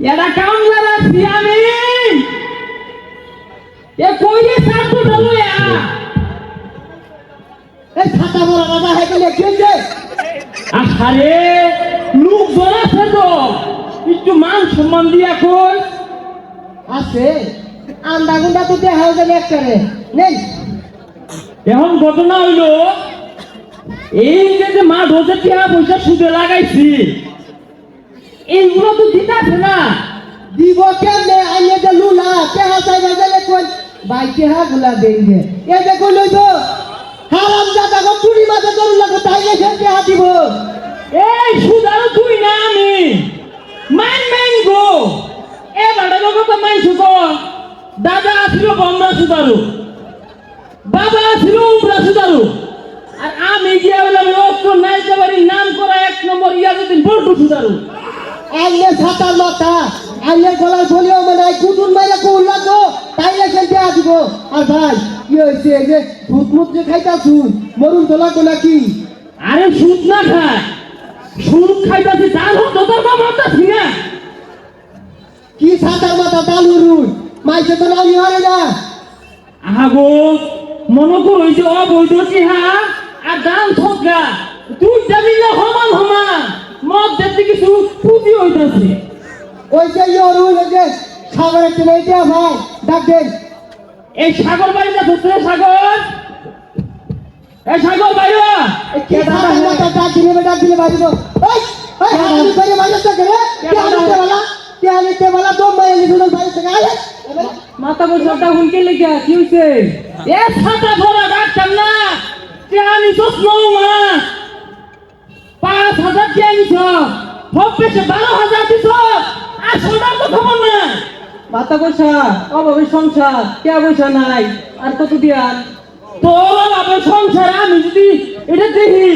এটা কামলা রাখছি আমি এ কইলে সাতু ঢালো ইয়া এই ছাতা বড় দাদা হয়ে গেলে কি হয়েছে আরে লোক আছে তো একটু মান সম্মান দিয়া কই? আছে। আন্দা গুন্ডা তো দেখা যাবে একটারে নেই। এখন ঘটনা হইল এই যে যে মা ধরছে টিয়া পয়সা সুদে লাগাইছি। এইগুলো তো দিতাছে না। দিব কেমনে? আইয়ে যে লুলা কেহা চাইবে গেলে কোন ভাই কেহা গুলা দেনগে? এ দেখো লইব হারাম জাদা গো চুরি মাঝে দরু লাগো তাই গেছে কেহা দিব? এই সুদারও তুই না আমি। মান মান গো। এ বাড়া লোক তো মান সুদ। দাদা ছিল বন্ধা সুদারু। বাবা ছিল উমরা সুদারু। আর আমি গিয়া বললাম নাইতে পারি নাম করা এক নম্বর ইয়াজুদ্দিন বল্টু সুদারু। আইলে ছাতার মাথা আইলে গলার বলিও মানে কুটুন মাইলে কোন লাগো তাই গেছে কেহা দিব আর ভাই কি হয়েছে যে ভূত মুত যে খাইতাছুন মরুন তো লাগো নাকি? আরে সুদ না খায়। সুদ খাইতাছি তার হতো তোর বাবা হতাছি না। কি ছাতার মাথা ডালু রুই মাইছে তো নামি হরে না। আগো মনে করো যে অবৈধ চিহা আর দান ঠকা তুই যাবি না সমান সমান দেখতে কিছু পুঁজি হইতাছে। ওই যে ওই যে সাগরের টেনে দিয়া ভাই ডাক দেন। এই সাগর বাড়িটা ধরছে সাগর। এই সাগর বাইরে কে ছাতার মাথা ডাক দিলে বে ডাক দিলে বাজিব। ওই ওই হারামি করে মাইলে তো গেলে কে আনিতে বলা? কে আনিতে বলা? দম মাইলে শুনুন ভাই থেকে আয় মাথা বছরটা হুনকে লেগে কি হইছে? এ ছাতা ধরা ডাক্তার না। কে আমি তো মা। পাঁচ হাজার কে আনিছ সব পেছে বারো হাজার দিছ। আর সোনার তো খবর না মাথা পয়সা অভাবে সংসার কে পয়সা নাই। আর কত দিয়া তোর বাবার সংসার আমি যদি এটা দেখি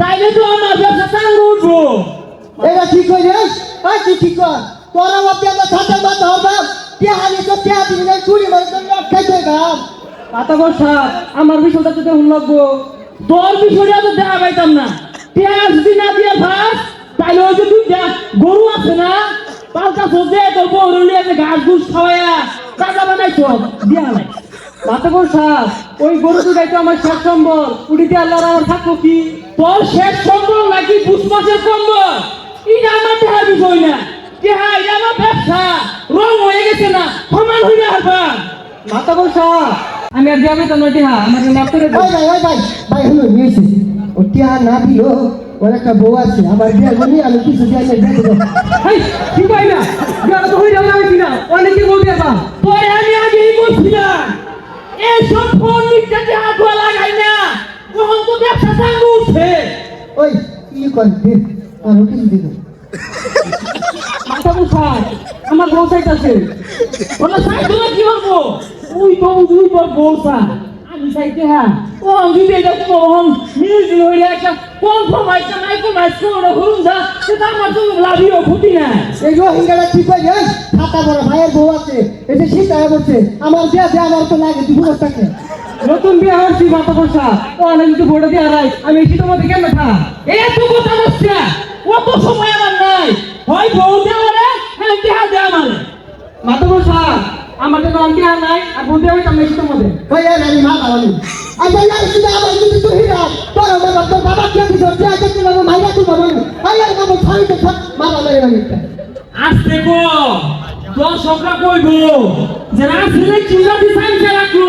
তাইলে তো আমার ব্যবসা চাঙ্গ উঠবো। এটা ঠিক হয়ে যাস? ওই তুই ঠিক কর। তোরা বাপি আমরা ছাতার মাথা হবাম কে হানি তো কে দিবি না চুরি মারে তো খাইতে গাম মাথা পয়সা আমার বিষয়টা তো দেখুন লাগবো। তোর বিষয়টা তো দেখা পাইতাম না। পেঁয়াজ যদি না দিয়ে ভাত তাইলে ওই যে দুইটা গরু আছে না পাল্টা সবজি তোর বউ রুলিয়ে যে ঘাস ঘুষ খাওয়াইয়া টাকা বানাইছ দিয়া নাই। মাথা পয়সা ওই গরু দুটাই তো আমার শেষ সম্বল। উড়িতে আল্লাহর আমার থাকব কি? তোর শেষ সম্বল নাকি মাসের কম্বল এটা আমার দেহার বিষয় না। দেহা এটা আমার ব্যবসা। রং হয়ে গেছে না, সমান হইলে হারবা মাথা পয়সা আমি আর যাবে তো নয় হা আমার মাফ দাও ভাই ভাই ভাই, হলো নিয়েছে ও টিয়া না দিল ওর একটা বউ আছে আমার বিয়ে বলি আমি কিছু দিয়ে এনে দিয়ে দেবো কি পাই না? বিয়াটা তো হয়ে যাবে আমি না অনেকে বলবি আপা তোরে আমি আগেই বলছিলাম এইসব ফোন নিতে হাত লাগাই না। কখন তো ব্যবসা চাঙ্গ উঠছে ওই কি কর দে আর কিছু মাথা পয়সা আমার বউ চাইতাছে। বলে সাইকেল কি করব ওই তো পর বলছা আমি চাইতে হ্যাঁ। ও আমি এটা কখন মিউজিক হইলে একটা নাই কমাইজ করে হরুন যা। সেটা আমার তো লাভিও ক্ষতি না এই রোহিঙ্গাটা ঠিক হয়ে? যায় ছাতা বড় ভাইয়ের বউ আছে এই যে শীত আয়া বলছে আমার বিয়ে দিয়ে আমার তো লাগে দুপুর থাকে। নতুন বিয়ে হচ্ছি মাথা পয়সা ও অনেক কিছু ভোটে দিয়ে হারাই আমি এসে তোমাদের কেন থা এত কথা বলছে অত সময় আমার নাই। হয় বউ দেওয়া রে হ্যাঁ দেহা দেওয়া মানে। মাথা পয়সা আমার তো অঙ্কে আর নাই? আর বুঝতে হবে আমি এসে তোমাদের ওই আর আমি মা বাবানি আচ্ছা ইয়ার শুধু আমার যদি তুই হিরা তোর আমার তোর বাবা কে দিছ তুই আজ তুই বাবা মাইরা তুই বাবা আই আর বাবা তো সব মা বাবা রে আমি আসতে গো দর্শকরা কইব যে রাসিলে কি জাতি সাইন্সে রাখল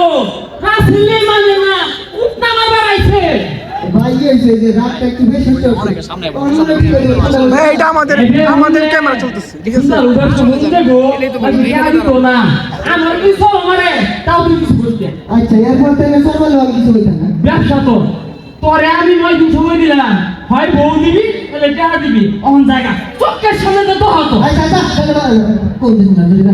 রাসিলে মানে না। উঠনা মারবার আইছে ভাই যে যে রাতটা একটু বেশি ভাই এটা আমাদের আমাদের ক্যামেরা চলতেছে ঠিক আছে? না উদার তো মুখ দেবো আমি জানি তো না। আমার কি আমারে? তাও তুই কিছু বুঝতে আচ্ছা এরপর থেকে কিছু না? ব্যবসা তো। পরে আমি নয় দিন সময় দিলাম। হয় বউ দিবি তাহলে টাকা দিবি। অন জায়গা। চোখের সামনে তো তো হতো। আচ্ছা আচ্ছা কোন দিন না।